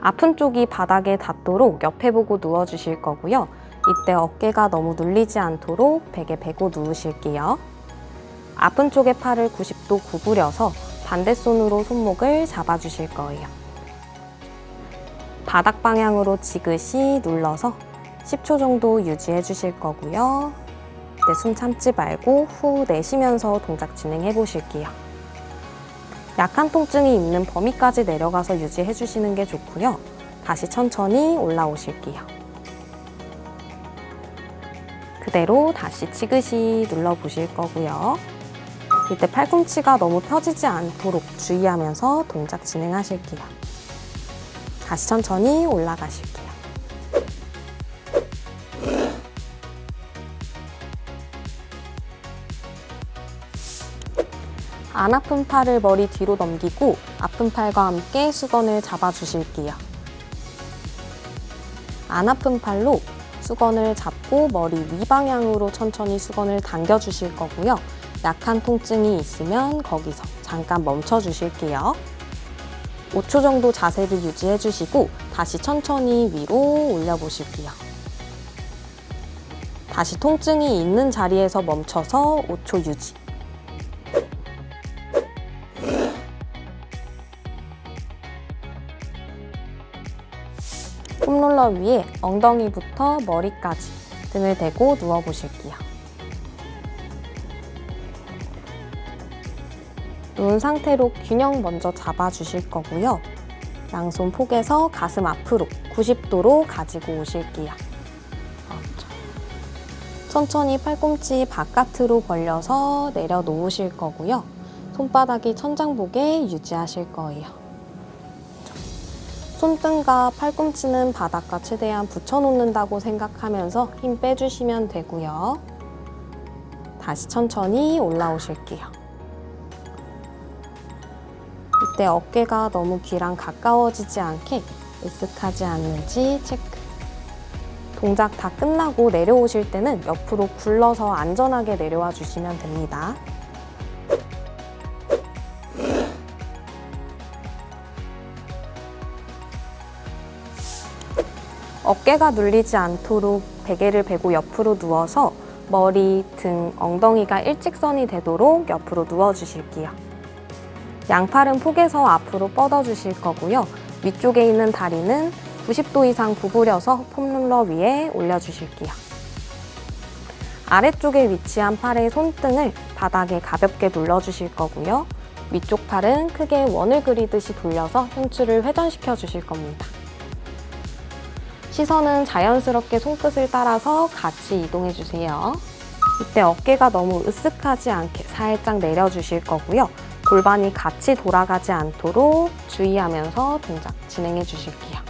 아픈 쪽이 바닥에 닿도록 옆에 보고 누워주실 거고요. 이때 어깨가 너무 눌리지 않도록 베개 베고 누우실게요. 아픈 쪽의 팔을 90도 구부려서 반대 손으로 손목을 잡아주실 거예요. 바닥 방향으로 지그시 눌러서 10초 정도 유지해 주실 거고요. 숨 참지 말고 후 내쉬면서 동작 진행해 보실게요. 약한 통증이 있는 범위까지 내려가서 유지해 주시는 게 좋고요. 다시 천천히 올라오실게요. 그대로 다시 지그시 눌러 보실 거고요. 이때 팔꿈치가 너무 펴지지 않도록 주의하면서 동작 진행하실게요. 다시 천천히 올라가실게요. 안 아픈 팔을 머리 뒤로 넘기고 아픈 팔과 함께 수건을 잡아주실게요. 안 아픈 팔로 수건을 잡고 머리 위 방향으로 천천히 수건을 당겨주실 거고요. 약한 통증이 있으면 거기서 잠깐 멈춰 주실게요. 5초 정도 자세를 유지해 주시고 다시 천천히 위로 올려 보실게요. 다시 통증이 있는 자리에서 멈춰서 5초 유지. 폼롤러 위에 엉덩이부터 머리까지 등을 대고 누워 보실게요. 누운 상태로 균형 먼저 잡아주실 거고요. 양손 폭에서 가슴 앞으로 90도로 가지고 오실게요. 천천히 팔꿈치 바깥으로 벌려서 내려놓으실 거고요. 손바닥이 천장복에 유지하실 거예요. 손등과 팔꿈치는 바닥과 최대한 붙여놓는다고 생각하면서 힘 빼주시면 되고요. 다시 천천히 올라오실게요. 이때 어깨가 너무 귀랑 가까워지지 않게 으쓱하지 않는지 체크. 동작 다 끝나고 내려오실 때는 옆으로 굴러서 안전하게 내려와 주시면 됩니다. 어깨가 눌리지 않도록 베개를 베고 옆으로 누워서 머리, 등, 엉덩이가 일직선이 되도록 옆으로 누워주실게요. 양팔은 폭에서 앞으로 뻗어주실 거고요. 위쪽에 있는 다리는 90도 이상 구부려서 폼롤러 위에 올려주실게요. 아래쪽에 위치한 팔의 손등을 바닥에 가볍게 눌러주실 거고요. 위쪽 팔은 크게 원을 그리듯이 돌려서 흉추를 회전시켜 주실 겁니다. 시선은 자연스럽게 손끝을 따라서 같이 이동해 주세요. 이때 어깨가 너무 으쓱하지 않게 살짝 내려주실 거고요. 골반이 같이 돌아가지 않도록 주의하면서 동작 진행해 주실게요.